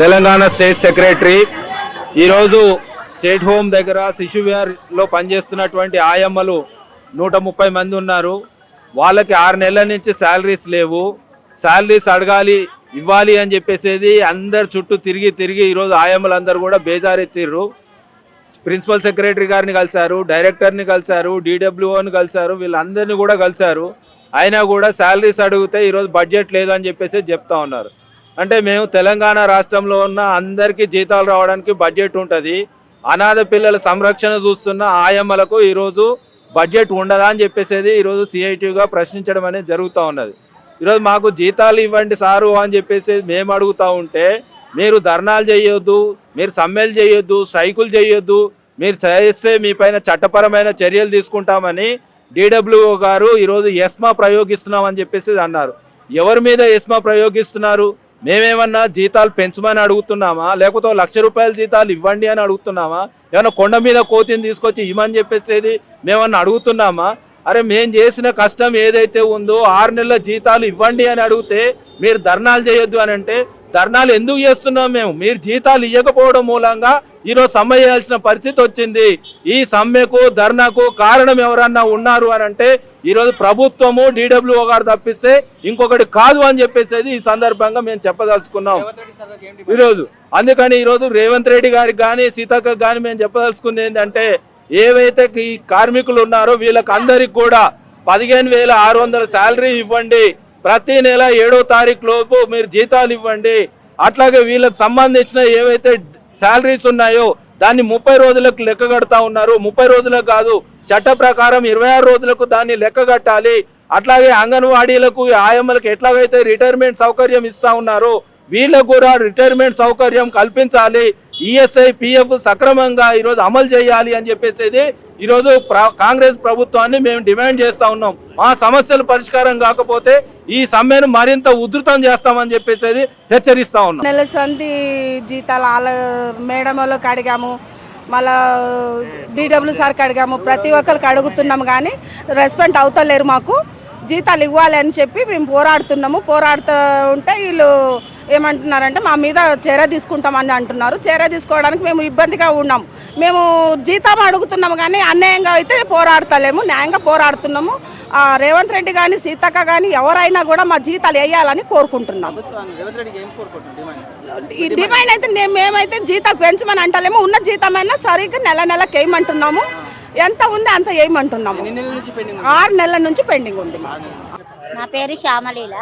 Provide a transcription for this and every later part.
Telangana state secretary ఈరోజు state home దగ్గర శిశు విహార్లో పనిచేస్తున్నటువంటి ఆయమ్మలు నూట ముప్పై మంది ఉన్నారు. వాళ్ళకి ఆరు నెలల నుంచి శాలరీస్ లేవు. శాలరీస్ అడగాలి ఇవ్వాలి అని చెప్పేసేది అందరు చుట్టూ తిరిగి తిరిగి ఈరోజు ఆయమ్మలు అందరు కూడా బేజారెత్తిర్రు. ప్రిన్సిపల్ సెక్రటరీ గారిని కలిశారు డైరెక్టర్ని కలిశారు డీడబ్ల్యూఓని కలిశారు వీళ్ళందరినీ కూడా కలిశారు. అయినా కూడా శాలరీస్ అడిగితే ఈరోజు బడ్జెట్ లేదని చెప్పేసి చెప్తా ఉన్నారు. అంటే మేము తెలంగాణ రాష్ట్రంలో ఉన్న అందరికీ జీతాలు రావడానికి బడ్జెట్ ఉంటుంది. అనాథ పిల్లల సంరక్షణ చూస్తున్న ఆయమ్మలకు ఈరోజు బడ్జెట్ ఉండదా అని చెప్పేసేది ఈరోజు సిఐటిగా ప్రశ్నించడం అనేది జరుగుతూ ఉన్నది. ఈరోజు మాకు జీతాలు ఇవ్వండి సారు అని చెప్పేసి మేము అడుగుతూ ఉంటే మీరు ధర్నాలు చేయొద్దు మీరు సమ్మెలు చేయొద్దు స్ట్రైకులు చేయొద్దు మీరు చేస్తే మీ పైన చట్టపరమైన చర్యలు తీసుకుంటామని డిడబ్ల్యూఓ గారు ఈరోజు ఎస్మా ప్రయోగిస్తున్నామని చెప్పేసి అన్నారు. ఎవరి మీద ఎస్మా ప్రయోగిస్తున్నారు? మేమేమన్నా జీతాలు పెంచమని అడుగుతున్నామా? లేకపోతే లక్ష రూపాయల జీతాలు ఇవ్వండి అని అడుగుతున్నామా? ఏమన్నా కొండ మీద కోతిని తీసుకొచ్చి ఇవ్వమని చెప్పేసేది మేమన్నా అడుగుతున్నామా? అరే మేము చేసిన కష్టం ఏదైతే ఉందో ఆరు నెలల జీతాలు ఇవ్వండి అని అడిగితే మీరు ధర్నాలు చేయొద్దు అని అంటే ధర్నాలు ఎందుకు చేస్తున్నాం మేము? మీరు జీతాలు ఇవ్వకపోవడం మూలంగా ఈరోజు సమ్మె చేయాల్సిన పరిస్థితి వచ్చింది. ఈ సమ్మెకు ధర్నాకు కారణం ఎవరన్నా ఉన్నారు అని అంటే ఈరోజు ప్రభుత్వము డిడబ్ల్యూఓ గారు తప్పిస్తే ఇంకొకటి కాదు అని చెప్పేసేది ఈ సందర్భంగా మేము చెప్పదలుచుకున్నాం. ఈరోజు అందుకని ఈరోజు రేవంత్ రెడ్డి గారికి కానీ సీతక్క కానీ మేము చెప్పదలుచుకుంది ఏంటంటే ఏవైతే ఈ కార్మికులు ఉన్నారో వీళ్ళకి అందరికి కూడా పదిహేను వేల ఆరు వందల శాలరీ ఇవ్వండి. ప్రతి నెల ఏడో తారీఖు లోపు మీరు జీతాలు ఇవ్వండి. అట్లాగే వీళ్ళకి సంబంధించిన ఏవైతే శాలరీస్ ఉన్నాయో దాన్ని ముప్పై రోజులకు లెక్క కడతా ఉన్నారు. ముప్పై రోజులకు కాదు చట్ట ప్రకారం ఇరవై ఆరు రోజులకు దాన్ని లెక్క కట్టాలి. అట్లాగే అంగన్వాడీలకు ఆయమ్మలకు ఎట్లాగైతే రిటైర్మెంట్ సౌకర్యం ఇస్తా ఉన్నారో వీళ్ళకు కూడా రిటైర్మెంట్ సౌకర్యం కల్పించాలి. ఈఎస్ఐ పిఎఫ్ సక్రమంగా ఈరోజు అమలు చేయాలి అని చెప్పేసి ఈరోజు ప్ర- కాంగ్రెస్ ప్రభుత్వాన్ని మేము డిమాండ్ చేస్తా ఉన్నాం. మా సమస్యలు పరిష్కారం కాకపోతే ఈ సమ్మెను మరింత ఉధృతం చేస్తామని చెప్పేసి హెచ్చరిస్తా ఉన్నాం. నెల సంది జీతాలు వాళ్ళ మేడం వాళ్ళకి అడిగాము. మళ్ళా డిడబ్ల్యూ సార్కి అడిగాము. ప్రతి ఒక్కరికి అడుగుతున్నాము కానీ రెస్పాండ్ అవుతలేరు మాకు. జీతాలు ఇవ్వాలి అని చెప్పి మేము పోరాడుతున్నాము. పోరాడుతూ ఉంటే వీళ్ళు ఏమంటున్నారంటే మా మీద చర్య తీసుకుంటామని అంటున్నారు. చర్య తీసుకోవడానికి మేము ఇబ్బందిగా ఉన్నాం. మేము జీతం అడుగుతున్నాము కానీ అన్యాయంగా అయితే పోరాడతలేము న్యాయంగా పోరాడుతున్నాము. రేవంత్ రెడ్డి కానీ సీతక్క కానీ ఎవరైనా కూడా మా జీతాలు వేయాలని కోరుకుంటున్నాము. ఈ డిమాండ్ అయితే మేమైతే జీతాలు పెంచమని అంటలేము. ఉన్న జీతమైనా సరిగ్గా నెల నెలకి వేయమంటున్నాము. ఎంత ఉంది అంత వేయమంటున్నాము. ఆరు నెలల నుంచి పెండింగ్ ఉంది. నా పేరు శ్యామలీల.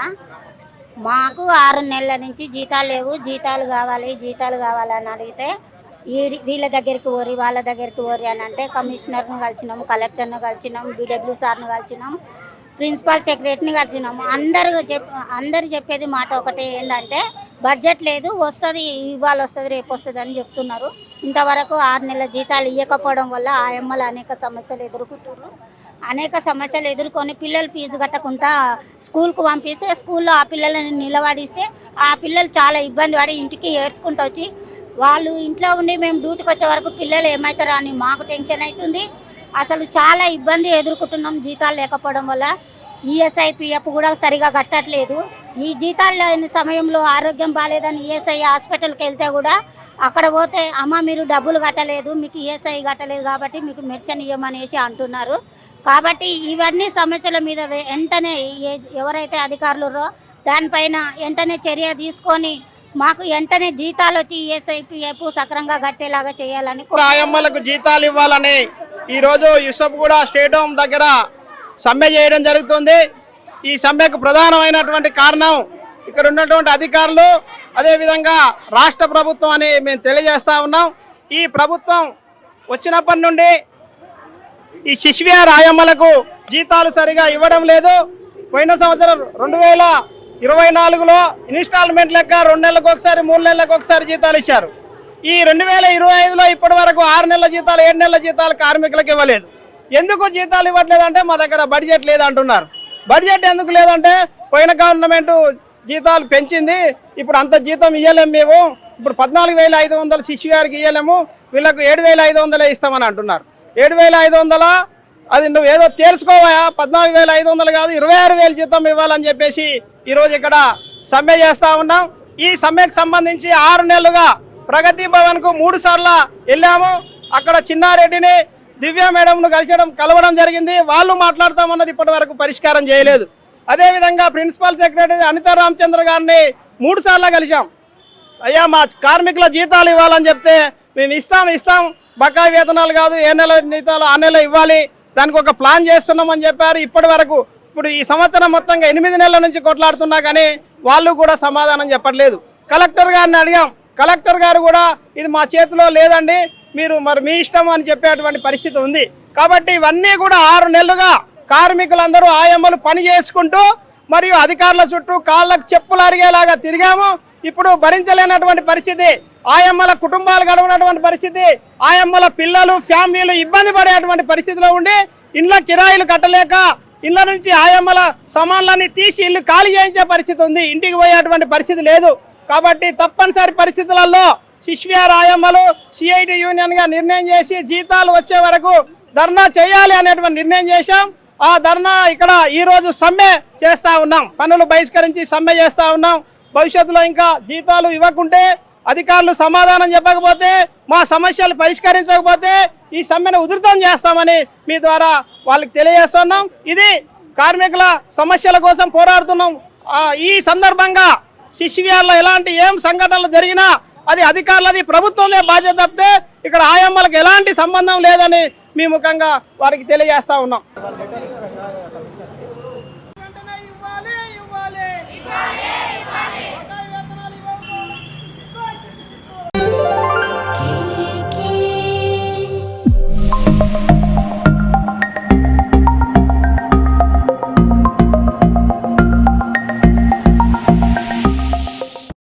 మాకు ఆరు నెలల నుంచి జీతాలు లేవు. జీతాలు కావాలి జీతాలు కావాలని అడిగితే ఈ వీళ్ళ దగ్గరికి ఓరి వాళ్ళ దగ్గరికి ఓరి అని అంటే కమిషనర్ను కలిసినాము కలెక్టర్ను కలిసినాం బీడబ్ల్యూ సార్ను కలిసినాం ప్రిన్సిపల్ సెక్రటరీని కలిసినాము. అందరు చెప్ అందరు చెప్పేది మాట ఒకటే ఏంటంటే బడ్జెట్ లేదు వస్తుంది ఇవాళ వస్తుంది రేపు వస్తుంది అని చెప్తున్నారు. ఇంతవరకు ఆరు నెలల జీతాలు ఇవ్వకపోవడం వల్ల ఆయమ్మలు అనేక సమస్యలు ఎదుర్కొంటున్నారు. అనేక సమస్యలు ఎదుర్కొని పిల్లలు ఫీజు కట్టకుండా స్కూల్కు పంపిస్తే స్కూల్లో ఆ పిల్లలని నిలబడిస్తే ఆ పిల్లలు చాలా ఇబ్బంది పడి ఇంటికి ఏడ్చుకుంటూ వచ్చి వాళ్ళు ఇంట్లో ఉండి మేము డ్యూటీకి వచ్చే వరకు పిల్లలు ఏమవుతారా అని మాకు టెన్షన్ అవుతుంది అసలు చాలా ఇబ్బంది ఎదుర్కొంటున్నాం జీతాలు లేకపోవడం వల్ల. ఈఎస్ఐ పిఎఫ్ కూడా సరిగా కట్టట్లేదు. ఈ జీతాలు లేని సమయంలో ఆరోగ్యం బాగాలేదని ఈఎస్ఐ హాస్పిటల్కి వెళ్తే కూడా అక్కడ పోతే అమ్మ మీరు డబ్బులు కట్టలేదు మీకు ఈఎస్ఐ కట్టలేదు కాబట్టి మీకు మెడిసిన్ ఇవ్వమనేసి అంటున్నారు. కాబట్టి ఇవన్నీ సమస్యల మీద వెంటనే ఎవరైతే అధికారులు దానిపైన వెంటనే చర్య తీసుకొని మాకు వెంటనే జీతాలు వచ్చి ఈఎస్ఐ సక్రంగా కట్టేలాగా చేయాలని రాయమ్మలకు జీతాలు ఇవ్వాలని ఈరోజు యూసఫ్ కూడా స్టేట్ హోమ్ దగ్గర సమ్మె చేయడం జరుగుతుంది. ఈ సమ్మెకు ప్రధానమైనటువంటి కారణం ఇక్కడ ఉన్నటువంటి అధికారులు అదేవిధంగా రాష్ట్ర ప్రభుత్వం అని మేము తెలియజేస్తా ఉన్నాం. ఈ ప్రభుత్వం వచ్చినప్పటి నుండి ఈ శిశువ్య రాయమ్మలకు జీతాలు సరిగా ఇవ్వడం లేదు. పోయిన సంవత్సరం రెండు వేల ఇరవై నాలుగులో ఇన్స్టాల్మెంట్ లెక్క రెండు నెలలకు ఒకసారి మూడు నెలలకు ఒకసారి జీతాలు ఇచ్చారు. ఈ రెండు వేల ఇరవై ఐదులో ఇప్పటి వరకు ఆరు నెలల జీతాలు ఏడు నెలల జీతాలు కార్మికులకు ఇవ్వలేదు. ఎందుకు జీతాలు ఇవ్వట్లేదు అంటే మా దగ్గర బడ్జెట్ లేదు అంటున్నారు బడ్జెట్ ఎందుకు లేదంటే పోయిన గవర్నమెంట్ జీతాలు పెంచింది. ఇప్పుడు అంత జీతం ఇవ్వలేము మేము. ఇప్పుడు పద్నాలుగు వేల ఐదు వందలు శిశు గారికి ఇవ్వలేము వీళ్ళకు ఏడు వేల ఐదు వందలే ఇస్తామని అంటున్నారు. ఏడు వేల ఐదు వందల? అది నువ్వు ఏదో తేల్చుకోవా పద్నాలుగు వేల ఐదు వందలు కాదు ఇరవై ఆరు వేలు జీతం ఇవ్వాలని చెప్పేసి ఈరోజు ఇక్కడ సమ్మె చేస్తూ ఉన్నాం. ఈ సమ్మెకు సంబంధించి ఆరు నెలలుగా ప్రగతి భవన్కు మూడు సార్లు వెళ్ళాము. అక్కడ చిన్నారెడ్డిని దివ్య మేడంను కలిసడం కలవడం జరిగింది. వాళ్ళు మాట్లాడతామన్నది ఇప్పటి వరకు పరిష్కారం చేయలేదు. అదేవిధంగా ప్రిన్సిపల్ సెక్రటరీ అనిత రామచంద్ర గారిని మూడు సార్లు కలిసాం అయ్యా మా కార్మికుల జీతాలు ఇవ్వాలని చెప్తే మేము ఇస్తాం ఇస్తాం. బకాయి వేతనాలు కాదు ఏ నెల జీతాలు ఆ నెల ఇవ్వాలి. దానికి ఒక ప్లాన్ చేస్తున్నామని చెప్పారు. ఇప్పటి వరకు ఇప్పుడు ఈ సంవత్సరం మొత్తంగా ఎనిమిది నెలల నుంచి కొట్లాడుతున్నా కానీ వాళ్ళు కూడా సమాధానం చెప్పట్లేదు. కలెక్టర్ గారిని అడిగాం. కలెక్టర్ గారు కూడా ఇది మా చేతిలో లేదండి మీరు మరి మీ ఇష్టం అని చెప్పేటువంటి పరిస్థితి ఉంది. కాబట్టి ఇవన్నీ కూడా ఆరు నెలలుగా కార్మికులందరూ ఆయమ్మలు పని చేసుకుంటూ మరియు అధికారుల చుట్టూ కాళ్ళకు చెప్పులు అరిగేలాగా తిరిగాము. ఇప్పుడు భరించలేనటువంటి పరిస్థితి. ఆయమ్మల కుటుంబాలు గడవనటువంటి పరిస్థితి ఆయమ్మల పిల్లలు ఫ్యామిలీలు ఇబ్బంది పడేటువంటి పరిస్థితిలో ఉండి ఇండ్ల కిరాయిలు కట్టలేక ఇళ్ళ నుంచి ఆయమ్మల సామాన్లన్నీ తీసి ఇల్లు ఖాళీ చేయించే పరిస్థితి ఉంది. ఇంటికి పోయేటువంటి పరిస్థితి లేదు. కాబట్టి తప్పనిసరి పరిస్థితులలో శిష్యార్ ఆయమ్మలు సిఐటి యూనియన్గా నిర్ణయం చేసి జీతాలు వచ్చే వరకు ధర్నా చేయాలి అనేటువంటి నిర్ణయం చేశాం. ఆ ధర్నా ఇక్కడ ఈరోజు సమ్మె చేస్తూ ఉన్నాం. పనులు బహిష్కరించి సమ్మె చేస్తూ ఉన్నాం. భవిష్యత్తులో ఇంకా జీతాలు ఇవ్వకుంటే అధికారులు సమాధానం చెప్పకపోతే మా సమస్యలు పరిష్కరించకపోతే ఈ సమ్మెను ఉధృతం చేస్తామని మీ ద్వారా వాళ్ళకి తెలియజేస్తున్నాం. ఇది కార్మికుల సమస్యల కోసం పోరాడుతున్నాం. ఈ సందర్భంగా శిశువ్యాల్లో ఎలాంటి ఏం సంఘటనలు జరిగినా అది అధికారులది ప్రభుత్వంలో బాధ్యత తప్పితే ఇక్కడ ఆయమ్మలకు ఎలాంటి సంబంధం లేదని మీ ముఖంగా వారికి తెలియజేస్తా ఉన్నాం.